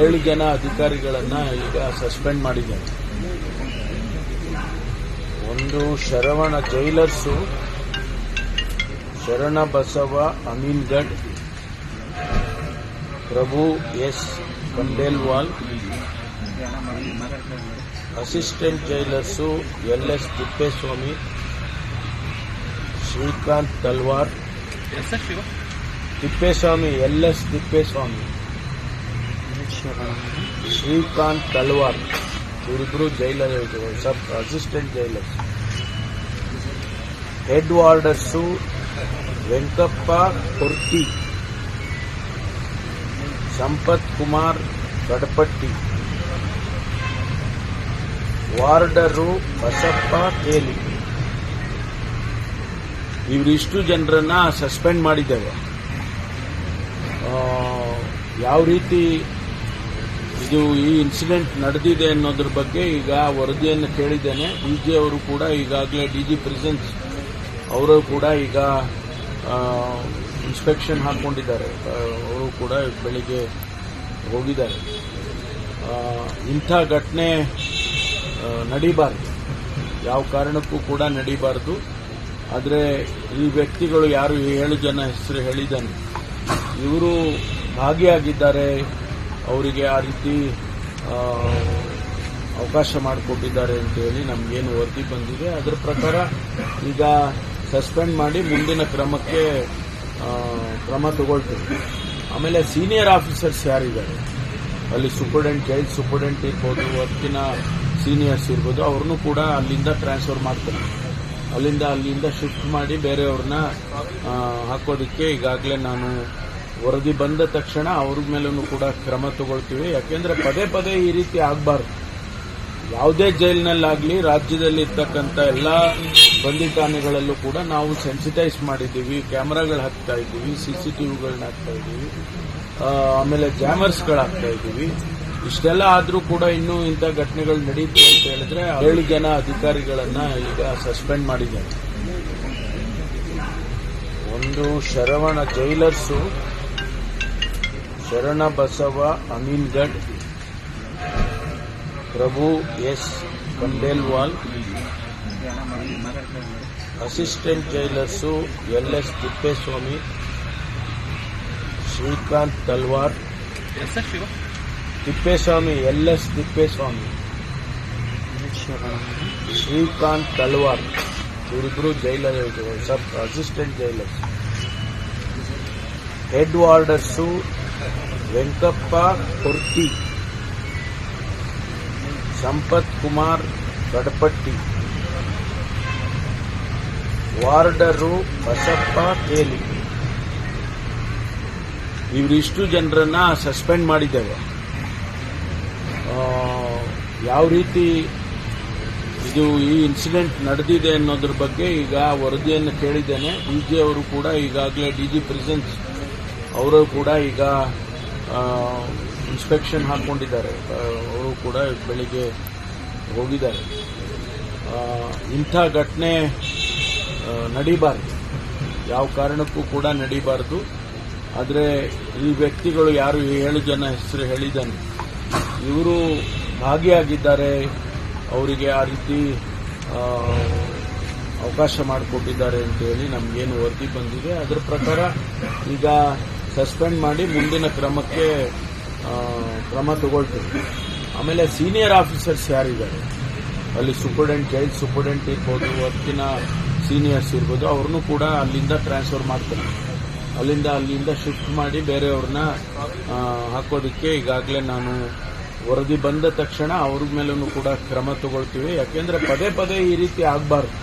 ಏಳು ಜನ ಅಧಿಕಾರಿಗಳನ್ನ ಈಗ ಸಸ್ಪೆಂಡ್ ಮಾಡಿದ್ದಾರೆ. ಒಂದು Sharavana jailers Sharana Basava Amingad Prabhu S Kandelwal assistant jailers L S Tippeswamy Srikanth Talwar Tippeswamy L S Tippeswamy. Srikanth Talwar ಇವರಿಬ್ರು jailer sub assistant jailer head warders Venkappa Korti, Sampath Kumar Gadapatti. Warder Basappa Keli. ಇವರಿಷ್ಟು ಜನರನ್ನ suspend ಮಾಡಿದ್ದೇವೆ. ಯಾವ ರೀತಿ ಇದು ಈ incident ನಡೆದಿದೆ ಅನ್ನೋದ್ರ ಬಗ್ಗೆ ಈಗ ವರದಿಯನ್ನು ಕೇಳಿದ್ದೇನೆ. ಡಿಜಿ ಅವರು ಕೂಡ ಈಗಾಗಲೇ ಡಿಜಿ ಪ್ರೆಸೆನ್ಸ್ ಅವರು ಕೂಡ ಈಗ ಇನ್ಸ್ಪೆಕ್ಷನ್ ಹಾಕೊಂಡಿದ್ದಾರೆ. ಅವರು ಕೂಡ ಬೆಳಿಗ್ಗೆ ಹೋಗಿದ್ದಾರೆ. ಇಂಥ ಘಟನೆ ನಡೀಬಾರ್ದು. ಯಾವ ಕಾರಣಕ್ಕೂ ಕೂಡ ನಡೀಬಾರ್ದು. ಆದರೆ ಈ ವ್ಯಕ್ತಿಗಳು ಯಾರು ಏಳು ಜನ ಹೆಸರು ಹೇಳಿದ್ದಾನೆ. ಇವರು ಭಾಗಿಯಾಗಿದ್ದಾರೆ. ಅವರಿಗೆ ಆ ರೀತಿ ಅವಕಾಶ ಮಾಡಿಕೊಟ್ಟಿದ್ದಾರೆ ಅಂತ ಹೇಳಿ ನಮಗೇನು ವರದಿ ಬಂದಿದೆ. ಅದರ ಪ್ರಕಾರ ಈಗ ಸಸ್ಪೆಂಡ್ ಮಾಡಿ ಮುಂದಿನ ಕ್ರಮಕ್ಕೆ ಕ್ರಮ ತಗೊಳ್ತೀವಿ. ಆಮೇಲೆ ಸೀನಿಯರ್ ಆಫೀಸರ್ಸ್ ಯಾರಿದ್ದಾರೆ? ಅಲ್ಲಿ ಸೂಪರ್ಡೆಂಟ್ ಜೈಲ್ ಸೂಪರ್ಡೆಂಟ್ ಇರ್ಬೋದು, ಹೊತ್ತಿನ ಸೀನಿಯರ್ಸ್ ಇರ್ಬೋದು, ಅವ್ರನ್ನೂ ಕೂಡ ಅಲ್ಲಿಂದ ಟ್ರಾನ್ಸ್ಫರ್ ಮಾಡ್ತಾರೆ. ಅಲ್ಲಿಂದ ಅಲ್ಲಿಂದ ಶಿಫ್ಟ್ ಮಾಡಿ ಬೇರೆಯವ್ರನ್ನ ಹಾಕೋದಕ್ಕೆ ಈಗಾಗಲೇ ನಾನು ವರದಿ ಬಂದ ತಕ್ಷಣ ಅವ್ರ ಮೇಲೂ ಕೂಡ ಕ್ರಮ ತಗೊಳ್ತೀವಿ. ಯಾಕೆಂದ್ರೆ ಪದೇ ಪದೇ ಈ ರೀತಿ ಆಗಬಾರ್ದು. ಯಾವುದೇ ಜೈಲಿನಲ್ಲಾಗಲಿ ರಾಜ್ಯದಲ್ಲಿ ಇರ್ತಕ್ಕಂಥ ಎಲ್ಲ ಬಂದಿಖಾನೆಗಳಲ್ಲೂ ಕೂಡ ನಾವು ಸೆನ್ಸಿಟೈಸ್ ಮಾಡಿದ್ದೀವಿ. ಕ್ಯಾಮ್ರಾಗಳು ಹಾಕ್ತಾ ಇದ್ದೀವಿ ಸಿಸಿಟಿವಿಗಳನ್ನ ಹಾಕ್ತಾ ಇದ್ದೀವಿ. ಆಮೇಲೆ ಜಾಮರ್ಸ್ಗಳು ಹಾಕ್ತಾ ಇದ್ದೀವಿ. ಇಷ್ಟೆಲ್ಲ ಆದರೂ ಕೂಡ ಇನ್ನೂ ಇಂಥ ಘಟನೆಗಳು ನಡೀತು ಅಂತ ಹೇಳಿದ್ರೆ ಏಳು ಜನ ಅಧಿಕಾರಿಗಳನ್ನ ಈಗ ಸಸ್ಪೆಂಡ್ ಮಾಡಿದ್ದಾರೆ. ಒಂದು Sharavana jailers Sharana Basava Amingad Prabhu S. Kandelwal assistant jailers L. S. Tippeswamy, Srikanth Talwar, Tippeswamy, L. S. Tippeswamy, Srikanth Talwar ಇವರಿಬ್ರು jailer sub assistant jailers. Head warders Venkappa Korti, Sampath Kumar Gadapatti warder Basappa Keli ಇವರಿಷ್ಟು ಜನರನ್ನ suspend ಮಾಡಿದ್ದೇವೆ. ಯಾವ ರೀತಿ ಇದು ಈ incident ನಡೆದಿದೆ ಅನ್ನೋದ್ರ ಬಗ್ಗೆ ಈಗ ವರದಿಯನ್ನು ಕೇಳಿದ್ದೇನೆ. ಡಿಜಿ ಅವರು ಕೂಡ ಈಗಾಗಲೇ ಡಿಜಿ ಪ್ರಿಸನ್ಸ್ ಅವರು ಕೂಡ ಈಗ ಇನ್ಸ್ಪೆಕ್ಷನ್ ಹಾಕೊಂಡಿದ್ದಾರೆ. ಅವರು ಕೂಡ ಬೆಳಿಗ್ಗೆ ಹೋಗಿದ್ದಾರೆ. ಇಂಥ ಘಟನೆ ನಡೀಬಾರದು. ಯಾವ ಕಾರಣಕ್ಕೂ ಕೂಡ ನಡೀಬಾರ್ದು. ಆದರೆ ಈ ವ್ಯಕ್ತಿಗಳು ಯಾರು ಏಳು ಜನ ಹೆಸರು ಹೇಳಿದ್ದಾನೆ. ಇವರು ಭಾಗಿಯಾಗಿದ್ದಾರೆ. ಅವರಿಗೆ ಆ ರೀತಿ ಅವಕಾಶ ಮಾಡಿಕೊಟ್ಟಿದ್ದಾರೆ ಅಂತ ಹೇಳಿ ನಮಗೇನು ವರದಿ ಬಂದಿದೆ. ಅದರ ಪ್ರಕಾರ ಈಗ ಸಸ್ಪೆಂಡ್ ಮಾಡಿ ಮುಂದಿನ ಕ್ರಮಕ್ಕೆ ಕ್ರಮ ತಗೊಳ್ತೀವಿ. ಆಮೇಲೆ ಸೀನಿಯರ್ ಆಫೀಸರ್ಸ್ ಯಾರಿದ್ದಾರೆ? ಅಲ್ಲಿ ಸೂಪರ್ಡೆಂಟ್ ಜೈಲ್ ಸೂಪರ್ಡೆಂಟ್ ಇರ್ಬೋದು ಅದಕ್ಕಿಂತ ಸೀನಿಯರ್ಸ್ ಇರ್ಬೋದು, ಅವ್ರನ್ನೂ ಕೂಡ ಅಲ್ಲಿಂದ ಟ್ರಾನ್ಸ್ಫರ್ ಮಾಡ್ತಾರೆ. ಅಲ್ಲಿಂದ ಅಲ್ಲಿಂದ ಶಿಫ್ಟ್ ಮಾಡಿ ಬೇರೆಯವ್ರನ್ನ ಹಾಕೋದಕ್ಕೆ ಈಗಾಗಲೇ ನಾನು ವರದಿ ಬಂದ ತಕ್ಷಣ ಅವ್ರ ಮೇಲೂ ಕೂಡ ಕ್ರಮ ತಗೊಳ್ತೀವಿ. ಯಾಕೆಂದ್ರೆ ಪದೇ ಪದೇ ಈ ರೀತಿ ಆಗಬಾರ್ದು.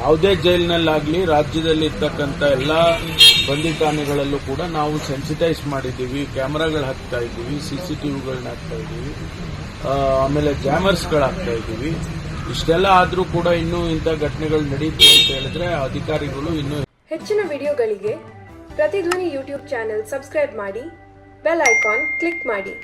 ಯಾವುದೇ ಜೈಲಿನಲ್ಲಾಗಲಿ ರಾಜ್ಯದಲ್ಲಿ ಇರ್ತಕ್ಕಂಥ ಎಲ್ಲ ಬಂದಿಖಾನೆಗಳಲ್ಲೂ ಕೂಡ ನಾವು ಸೆನ್ಸಿಟೈಸ್ ಮಾಡಿದ್ದೀವಿ, ಕ್ಯಾಮ್ರಾಗಳು ಹಾಕ್ತಾ ಇದ್ದೀವಿ ಸಿಸಿಟಿವಿಗಳನ್ನ ಹಾಕ್ತಾ ಇದ್ದೀವಿ ಆಮೇಲೆ ಜಾಮರ್ಸ್ಗಳು ಹಾಕ್ತಾ ಇದ್ದೀವಿ. ಇಷ್ಟೆಲ್ಲ ಆದರೂ ಕೂಡ ಇನ್ನೂ ಇಂಥ ಘಟನೆಗಳು ನಡೀತು ಅಂತ ಹೇಳಿದ್ರೆ ಅಧಿಕಾರಿಗಳು ಇನ್ನೂ ಹೆಚ್ಚಿನ ವಿಡಿಯೋಗಳಿಗೆ ಪ್ರತಿಧ್ವನಿ ಯೂಟ್ಯೂಬ್ ಚಾನೆಲ್ ಸಬ್ಸ್ಕ್ರೈಬ್ ಮಾಡಿ, ಬೆಲ್ ಐಕಾನ್ ಕ್ಲಿಕ್ ಮಾಡಿ.